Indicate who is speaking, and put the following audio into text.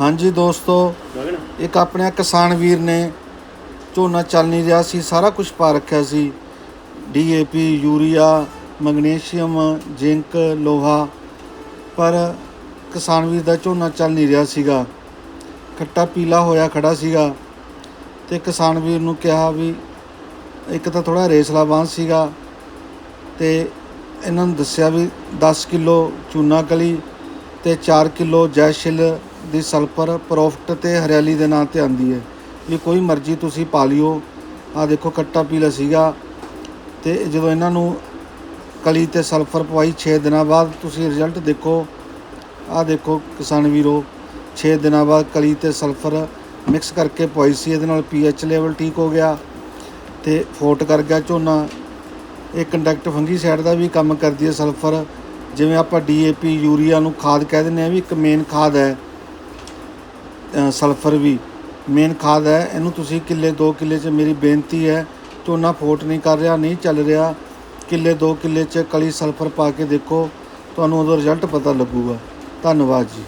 Speaker 1: ਹਾਂਜੀ ਦੋਸਤੋ ਇੱਕ ਆਪਣੇ ਕਿਸਾਨ ਵੀਰ ਨੇ ਝੋਨਾ ਚੱਲ ਨਹੀਂ ਰਿਹਾ ਸੀ ਸਾਰਾ ਕੁਝ ਪਾ ਰੱਖਿਆ ਸੀ। ਡੀਏਪੀ ਯੂਰੀਆ ਮੈਗਨੀਸ਼ੀਅਮ ਜ਼ਿੰਕ ਲੋਹਾ ਪਰ ਕਿਸਾਨ ਵੀਰ ਦਾ ਝੋਨਾ ਚੱਲ ਨਹੀਂ ਰਿਹਾ ਸੀਗਾ। ਖੱਟਾ ਪੀਲਾ ਹੋਇਆ ਖੜਾ ਸੀਗਾ ਤੇ ਕਿਸਾਨ ਵੀਰ ਨੂੰ ਕਿਹਾ ਵੀ ਇੱਕ ਤਾਂ ਥੋੜਾ ਰੇਸਲਾ ਬਾਂਸ ਸੀਗਾ ਤੇ ਇਹਨਾਂ ਨੂੰ ਦੱਸਿਆ ਵੀ 10 ਕਿਲੋ ਚੂਨਾ ਕਲੀ ਤੇ 4 ਕਿਲੋ ਜੈਸ਼ਿਲ ਦੀ ਸਲਫਰ ਪ੍ਰੋਫਿਟ ਤੇ ਹਰਿਆਲੀ ਦੇ ਨਾਂ ਤੇ ਆਂਦੀ ਹੈ। ਵੀ ਕੋਈ ਮਰਜ਼ੀ ਤੁਸੀਂ ਪਾ ਲਿਓ। ਆ ਦੇਖੋ ਕੱਟਾ ਪੀਲਾ ਸੀਗਾ। ਤੇ ਜਦੋਂ ਇਹਨਾਂ ਨੂੰ ਕਲੀ ਤੇ ਸਲਫਰ ਪਵਾਈ 6 ਦਿਨਾਂ ਬਾਅਦ ਤੁਸੀਂ ਰਿਜ਼ਲਟ ਦੇਖੋ। ਆ ਦੇਖੋ ਕਿਸਾਨ ਵੀਰੋ 6 ਦਿਨਾਂ ਬਾਅਦ ਕਲੀ ਤੇ ਸਲਫਰ ਮਿਕਸ ਕਰਕੇ ਪਵਾਈ ਸੀ। ਇਹਦੇ ਨਾਲ ਪੀਐਚ ਲੈਵਲ ਠੀਕ ਹੋ ਗਿਆ ਤੇ ਫੋਟ ਕਰ ਗਿਆ ਝੋਨਾ। ਇਹ ਕੰਡਕਟ ਫੰਗੀਸਾਈਡ ਦਾ ਵੀ ਕੰਮ ਕਰਦੀ ਹੈ ਸਲਫਰ। ਜਿਵੇਂ ਆਪਾਂ ਡੀਏਪੀ ਯੂਰੀਆ ਨੂੰ ਖਾਦ ਕਹਿ ਦਿੰਦੇ ਆ ਵੀ ਇੱਕ ਮੇਨ ਖਾਦ ਹੈ। ਸਲਫਰ ਵੀ। ਮੇਨ ਖਾਦ ਹੈ, ਇਹਨੂੰ ਤੁਸੀਂ ਕਿੱਲੇ 2 ਕਿੱਲੇ 'ਚ, ਮੇਰੀ ਬੇਨਤੀ ਹੈ ਝੋਨਾ ਫੋਟ ਨਹੀਂ ਕਰ ਰਿਹਾ, ਨਹੀਂ ਚੱਲ ਰਿਹਾ। ਕਿੱਲੇ 2 ਕਿੱਲੇ 'ਚ ਕਲੀ ਸਲਫਰ ਪਾ ਕੇ ਦੇਖੋ, ਤੁਹਾਨੂੰ ਉਹਦਾ ਰਿਜ਼ਲਟ ਪਤਾ ਲੱਗੂਗਾ। ਧੰਨਵਾਦ ਜੀ।